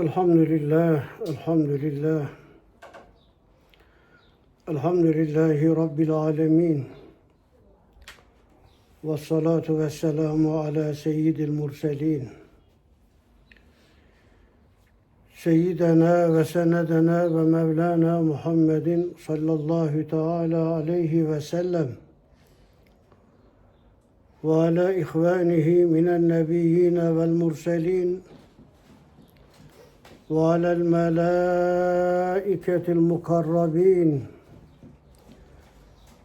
Elhamdülillah, elhamdülillah. Elhamdülillahi Rabbil alemin. Ve salatu ve selamu ala seyyidil murselin. Seyyidena ve senedena ve mevlana Muhammedin sallallahu teala aleyhi ve sellem. Ve ala ihvanihi minen nebiyyine vel murselin. وعلى الملائكة المقربين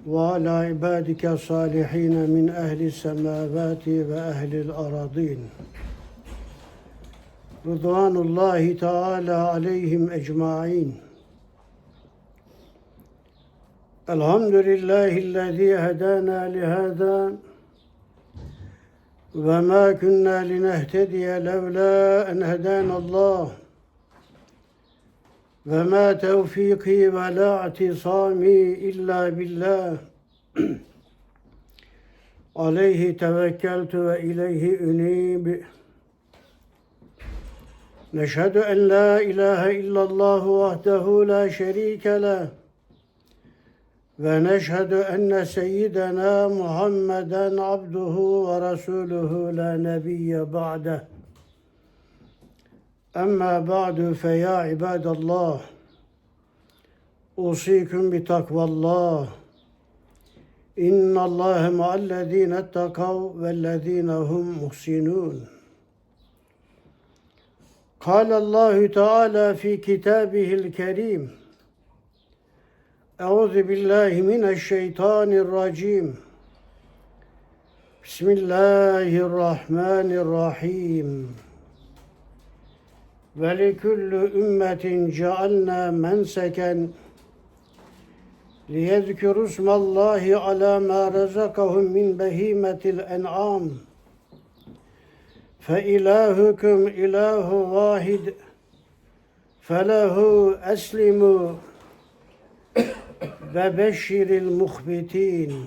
وعلى عبادك الصالحين من أهل السماوات وأهل الأراضين رضوان الله تعالى عليهم أجمعين الحمد لله الذي هدانا لهذا وما كنا لنهتدي لولا أن هدانا الله ve ma tevfiki ve la atisami illa billah. Aleyhi tevekkeltu ve ileyhi ünib. نشهد أن لا إله إلا الله وحده لا شريك له ونشهد أن سيدنا محمدا عبده ورسوله لا نبي بعده أما بعد فيا عباد الله أوصيكم بتقوى الله إن الله مع الذين اتقوا والذين هم محسنون قال الله تعالى في كتابه الكريم أعوذ بالله من الشيطان الرجيم بسم الله الرحمن الرحيم ولكل أمة جعلنا منسكا ليذكروا اسم الله على ما رزقهم من بهيمة الأنعام فإلهكم إله واحد فله أسلموا وبشر المخبتين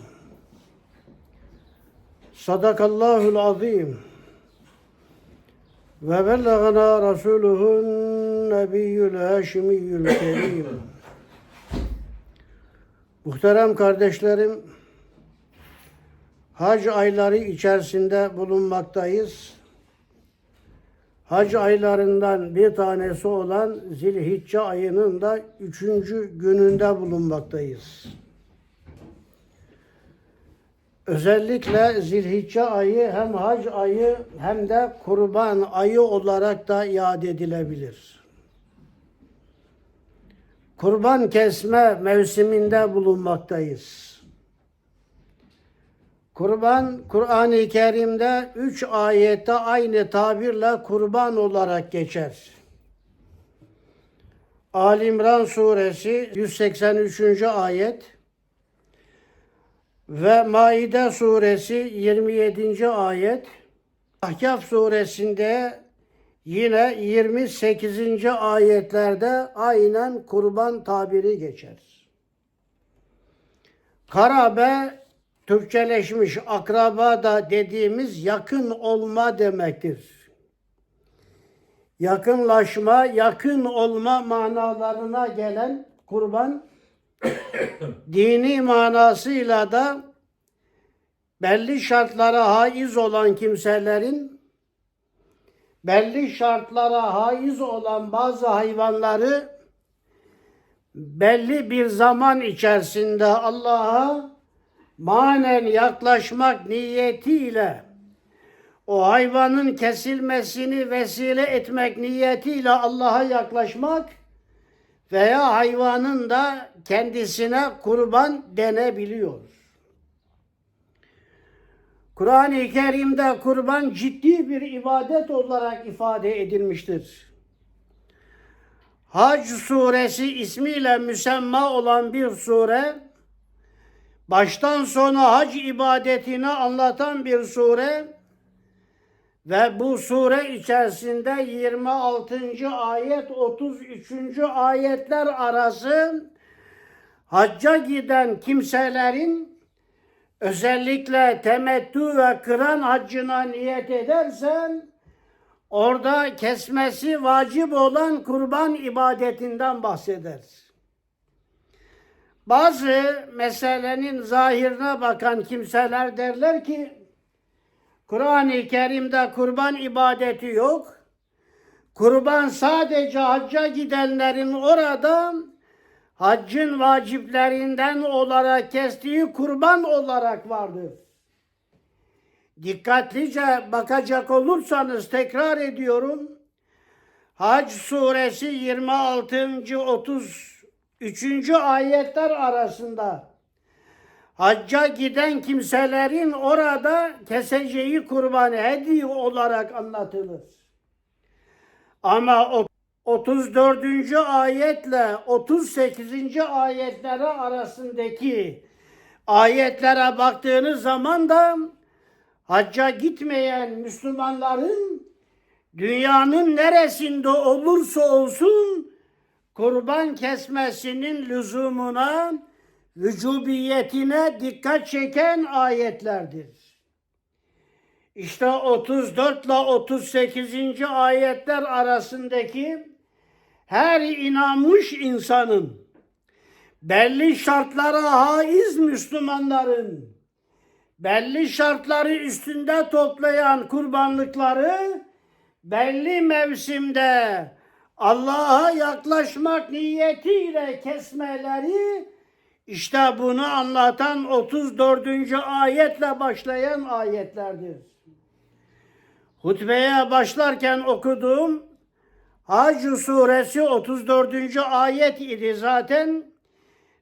صدق الله العظيم bellagana rasuluhun nebiyyül haşimiyyül kerim. Muhterem kardeşlerim, hac ayları içerisinde bulunmaktayız. Hac aylarından bir tanesi olan Zilhicce ayının da üçüncü gününde bulunmaktayız. Özellikle Zilhicce ayı hem hac ayı hem de kurban ayı olarak da iade edilebilir. Kurban kesme mevsiminde bulunmaktayız. Kurban Kur'an-ı Kerim'de üç ayette aynı tabirle kurban olarak geçer. Ali İmran suresi 183. ayet ve Maide suresi 27. ayet, Ahkaf suresinde yine 28. ayetlerde aynen kurban tabiri geçer. Karabe Türkçeleşmiş akraba da dediğimiz yakın olma demektir. Yakınlaşma, yakın olma manalarına gelen kurban dini manasıyla da belli şartlara haiz olan kimselerin belli şartlara haiz olan bazı hayvanları belli bir zaman içerisinde Allah'a manen yaklaşmak niyetiyle o hayvanın kesilmesini vesile etmek niyetiyle Allah'a yaklaşmak veya hayvanın da kendisine kurban denebiliyor. Kur'an-ı Kerim'de kurban ciddi bir ibadet olarak ifade edilmiştir. Hac suresi ismiyle müsemma olan bir sure, baştan sona hac ibadetini anlatan bir sure ve bu sure içerisinde 26. ayet 33. ayetler arası hacca giden kimselerin özellikle temettü ve kıran haccına niyet edersen orada kesmesi vacip olan kurban ibadetinden bahseder. Bazı meselenin zahirine bakan kimseler derler ki Kur'an-ı Kerim'de kurban ibadeti yok. Kurban sadece hacca gidenlerin orada haccın vaciplerinden olarak kestiği kurban olarak vardır. Dikkatlice bakacak olursanız tekrar ediyorum. Hac suresi 26. 33. ayetler arasında hacca giden kimselerin orada keseceği kurbanı hediye olarak anlatılır. Ama o 34. ayetle 38. ayetleri arasındaki ayetlere baktığınız zaman da hacca gitmeyen Müslümanların dünyanın neresinde olursa olsun kurban kesmesinin lüzumuna, vücubiyetine dikkat çeken ayetlerdir. İşte 34 ile 38. ayetler arasındaki her inanmış insanın belli şartlara haiz Müslümanların belli şartları üstünde toplayan kurbanlıkları belli mevsimde Allah'a yaklaşmak niyetiyle kesmeleri işte bunu anlatan 34. ayetle başlayan ayetlerdir. Hutbeye başlarken okuduğum Hac suresi 34. ayet idi zaten.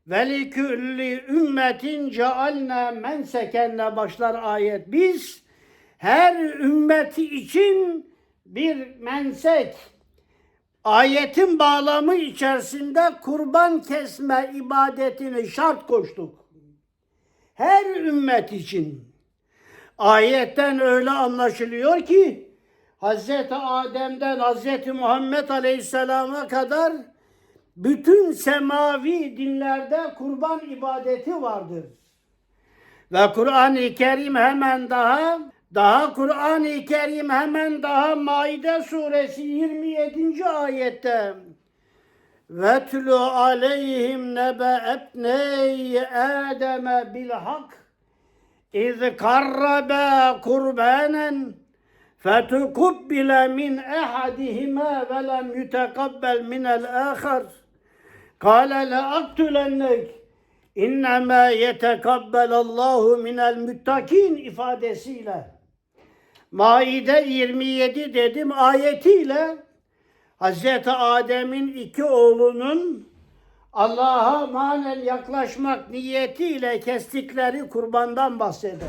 Velikülli ümmetin cealna mensekenle başlar ayet. Biz her ümmeti için bir mensek, ayetin bağlamı içerisinde kurban kesme ibadetini şart koştuk. Her ümmet için. Ayetten öyle anlaşılıyor ki Hz. Adem'den Hz. Muhammed Aleyhisselam'a kadar bütün semavi dinlerde kurban ibadeti vardır. Ve Kur'an-ı Kerim hemen daha daha Kur'an-ı Kerim hemen daha Maide suresi 27. ayette. Ve tulu aleyhim nebe ebney Adem bil hak iz karrabe kurbanen fetukubbile min ehadihima ve lem yutekabbel minel ahar kâle le aktulennek İnnemâ yetekabbelallahu minel müttakin ifadesiyle Maide 27 dedim ayetiyle Hz. Adem'in iki oğlunun Allah'a manen yaklaşmak niyetiyle kestikleri kurbandan bahseder.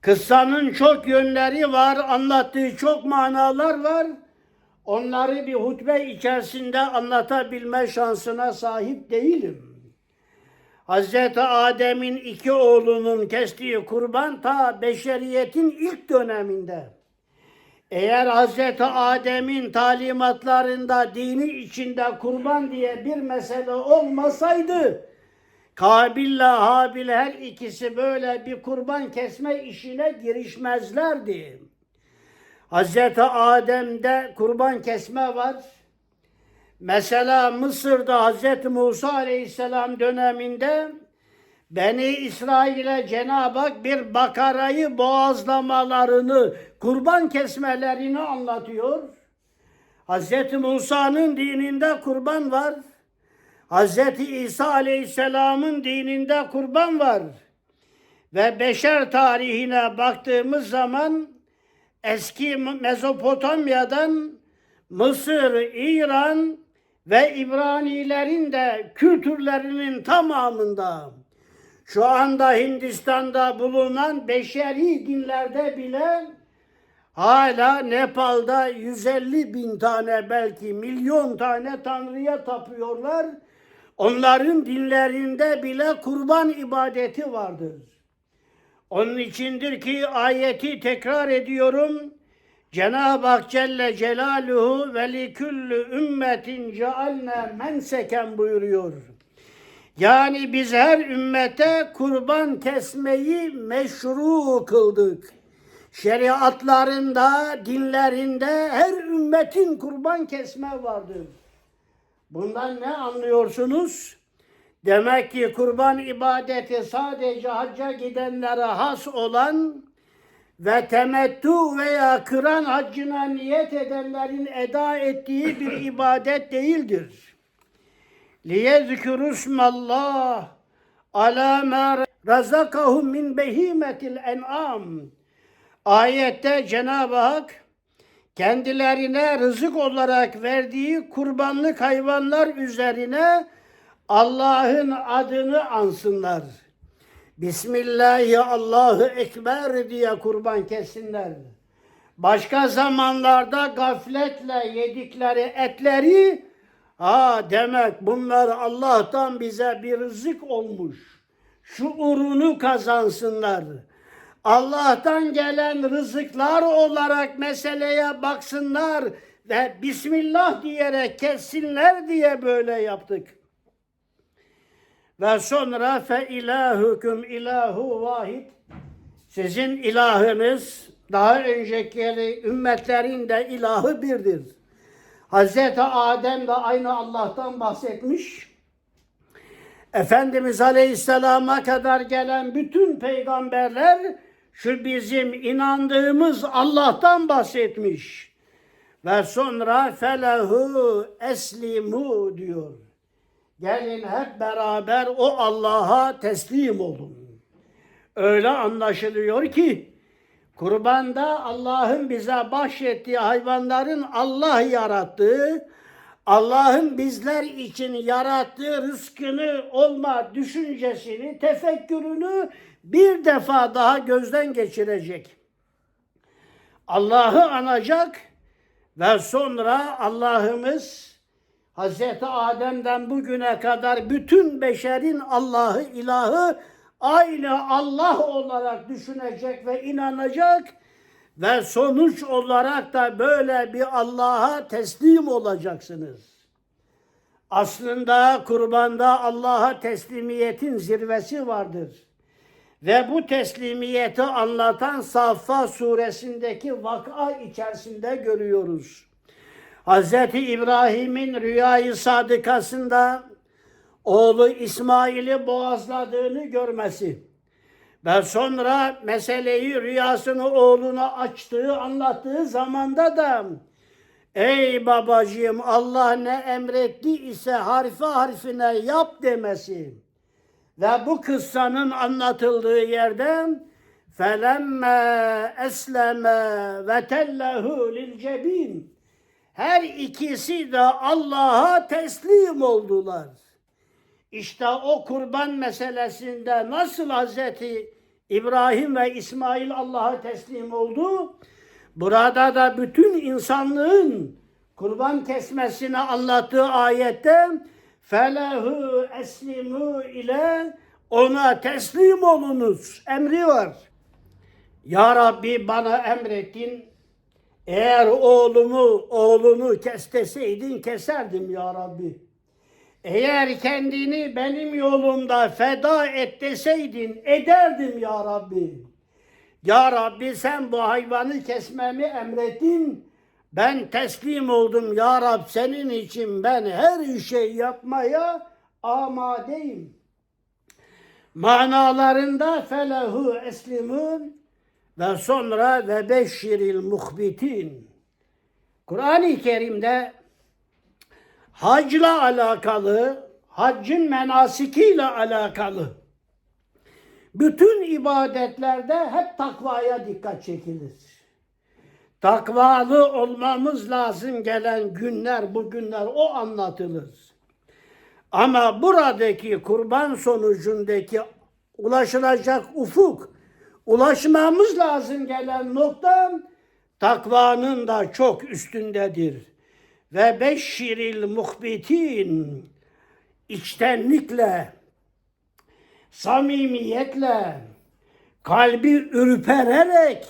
Kıssanın çok yönleri var, anlattığı çok manalar var. Onları bir hutbe içerisinde anlatabilme şansına sahip değilim. Hz. Adem'in iki oğlunun kestiği kurban ta beşeriyetin ilk döneminde. Eğer Hz. Adem'in talimatlarında dini içinde kurban diye bir mesele olmasaydı, Kabil ile Habil her ikisi böyle bir kurban kesme işine girişmezlerdi. Hz. Adem'de kurban kesme var. Mesela Mısır'da Hz. Musa Aleyhisselam döneminde Beni İsrail'e Cenab-ı Hak bir bakarayı boğazlamalarını, kurban kesmelerini anlatıyor. Hz. Musa'nın dininde kurban var. Hz. İsa Aleyhisselam'ın dininde kurban var. Ve beşer tarihine baktığımız zaman eski Mezopotamya'dan Mısır, İran ve İbranilerin de kültürlerinin tamamında şu anda Hindistan'da bulunan beşeri dinlerde bile hala Nepal'da 150 bin tane belki milyon tane tanrıya tapıyorlar. Onların dinlerinde bile kurban ibadeti vardır. Onun içindir ki ayeti tekrar ediyorum. Cenab-ı Hak Celle Celaluhu ve liküllü ümmetin cealne menseken buyuruyor. Yani biz her ümmete kurban kesmeyi meşru kıldık. şeriatlarında, dinlerinde her ümmetin kurban kesme vardır. Bundan ne anlıyorsunuz? Demek ki kurban ibadeti sadece hacca gidenlere has olan ve temettu veya kıran haccına niyet edenlerin eda ettiği bir ibadet değildir. Liyezkurusmallah ala ma razakahum min behimetil en'am. Ayette Cenab-ı Hak kendilerine rızık olarak verdiği kurbanlık hayvanlar üzerine Allah'ın adını ansınlar.'' Bismillahi Allahu Ekber diye kurban kessinler. Başka zamanlarda gafletle yedikleri etleri ha demek bunlar Allah'tan bize bir rızık olmuş. Şuurunu kazansınlar. Allah'tan gelen rızıklar olarak meseleye baksınlar ve Bismillah diyerek kessinler diye böyle yaptık. Ve sonra fe ilahukum ilahu vahid. Sizin ilahınız daha önceki ümmetlerin de ilahı birdir. Hazreti Adem de aynı Allah'tan bahsetmiş. Efendimiz Aleyhisselam'a kadar gelen bütün peygamberler şu bizim inandığımız Allah'tan bahsetmiş. Ve sonra felehu eslimu diyor. Gelin hep beraber o Allah'a teslim olun. Öyle anlaşılıyor ki kurbanda Allah'ın bize bahşettiği hayvanların Allah yarattığı, Allah'ın bizler için yarattığı rızkını olma düşüncesini, tefekkürünü bir defa daha gözden geçirecek. Allah'ı anacak ve sonra Allah'ımız Hazreti Adem'den bugüne kadar bütün beşerin Allah'ı, ilahı aynı Allah olarak düşünecek ve inanacak ve sonuç olarak da böyle bir Allah'a teslim olacaksınız. Aslında kurbanda Allah'a teslimiyetin zirvesi vardır. Ve bu teslimiyeti anlatan Saffat suresindeki vaka içerisinde görüyoruz. Hz. İbrahim'in rüyayı sadıkasında oğlu İsmail'i boğazladığını görmesi ve sonra meseleyi rüyasını oğluna açtığı, anlattığı zamanda da Ey babacığım Allah ne emretti ise harfi harfine yap demesi ve bu kıssanın anlatıldığı yerden felemme esleme ve tellehu lil cebin her ikisi de Allah'a teslim oldular. İşte o kurban meselesinde nasıl Hazreti İbrahim ve İsmail Allah'a teslim oldu? Burada da bütün insanlığın kurban kesmesini anlattığı ayette felehu eslimu ile ona teslim olunuz emri var. Ya Rabbi bana emrettin. Eğer oğlumu, oğlunu kes deseydin keserdim ya Rabbi. Eğer kendini benim yolumda feda et deseydin ederdim ya Rabbi. Ya Rabbi sen bu hayvanı kesmemi emrettin. Ben teslim oldum ya Rab senin için ben her şey yapmaya amadeyim. Manalarında felehu eslimun ve sonra ve beşşiril muhbitin. Kur'an-ı Kerim'de hacla alakalı, haccın menasikiyle alakalı bütün ibadetlerde hep takvaya dikkat çekilir. Takvalı olmamız lazım gelen günler, bu günler o anlatılır. Ama buradaki kurban sonucundaki ulaşılacak ufuk, ulaşmamız lazım gelen nokta takvanın da çok üstündedir. Ve beşşiril muhbitin içtenlikle, samimiyetle, kalbi ürpererek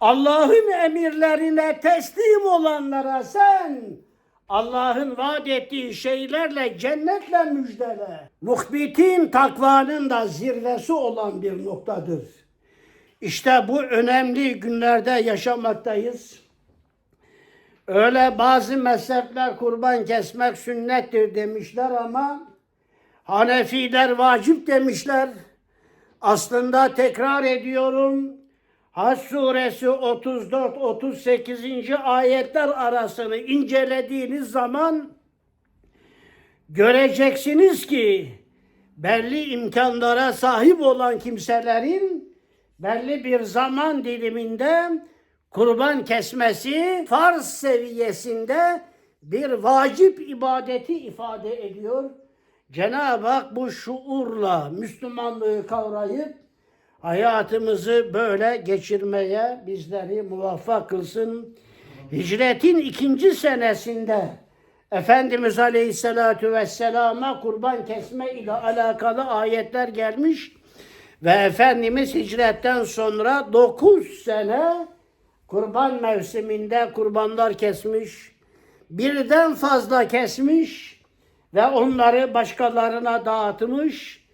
Allah'ın emirlerine teslim olanlara sen Allah'ın vaat ettiği şeylerle cennetle müjdele. Muhbitin takvanın da zirvesi olan bir noktadır. İşte bu önemli günlerde yaşamaktayız. Öyle bazı mezhepler kurban kesmek sünnettir demişler ama Hanefiler vacip demişler. Aslında tekrar ediyorum. Hac suresi 34-38. ayetler arasını incelediğiniz zaman göreceksiniz ki belli imkanlara sahip olan kimselerin belli bir zaman diliminde kurban kesmesi farz seviyesinde bir vacip ibadeti ifade ediyor. Cenab-ı Hak bu şuurla Müslümanlığı kavrayıp hayatımızı böyle geçirmeye bizleri muvaffak kılsın. Hicretin ikinci senesinde Efendimiz Aleyhisselatü Vesselam'a kurban kesme ile alakalı ayetler gelmiş ve Efendimiz hicretten sonra 9 sene kurban mevsiminde kurbanlar kesmiş, birden fazla kesmiş ve onları başkalarına dağıtmış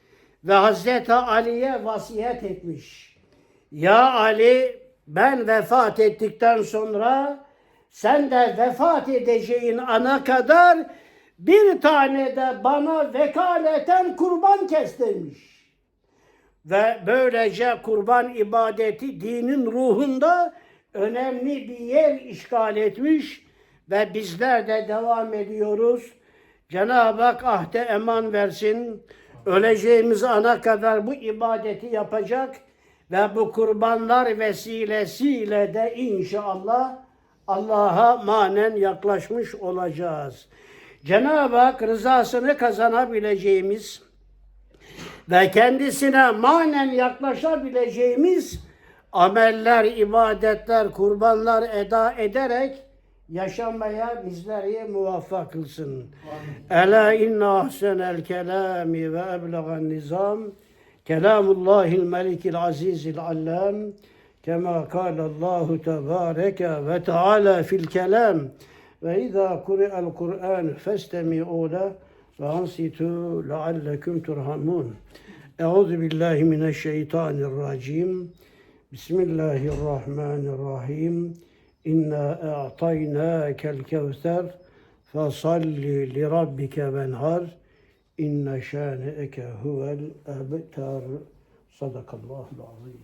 ve Hazreti Ali'ye vasiyet etmiş. Ya Ali ben vefat ettikten sonra sen de vefat edeceğin ana kadar bir tane de bana vekaleten kurban kes demiş. Ve böylece kurban ibadeti dinin ruhunda önemli bir yer işgal etmiş ve bizler de devam ediyoruz. Cenab-ı Hak ahde eman versin. Öleceğimiz ana kadar bu ibadeti yapacak ve bu kurbanlar vesilesiyle de inşallah Allah'a manen yaklaşmış olacağız. Cenab-ı Hak rızasını kazanabileceğimiz ve kendisine manen yaklaşabileceğimiz ameller, ibadetler, kurbanlar eda ederek yaşamaya bizleri muvaffak kılsın. Ela inna ahsenel kelami ve eblegan nizam. Kelamullahil melikil azizil allam. Kema kâlallahu tebâreke ve teâlâ fil kelam. Ve izâ kuri'el Kur'an festemi'û leh ve ansitu leallekum turhamun. Euzu billahi mineşşeytanirracim. Bismillahirrahmanirrahim. İnna a'taynakel kevser fesalli li rabbike venhar. İnne şâne'eke huvel ebtar. Sadakallahul azim.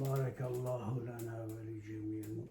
Barakallahu lana ve li cemil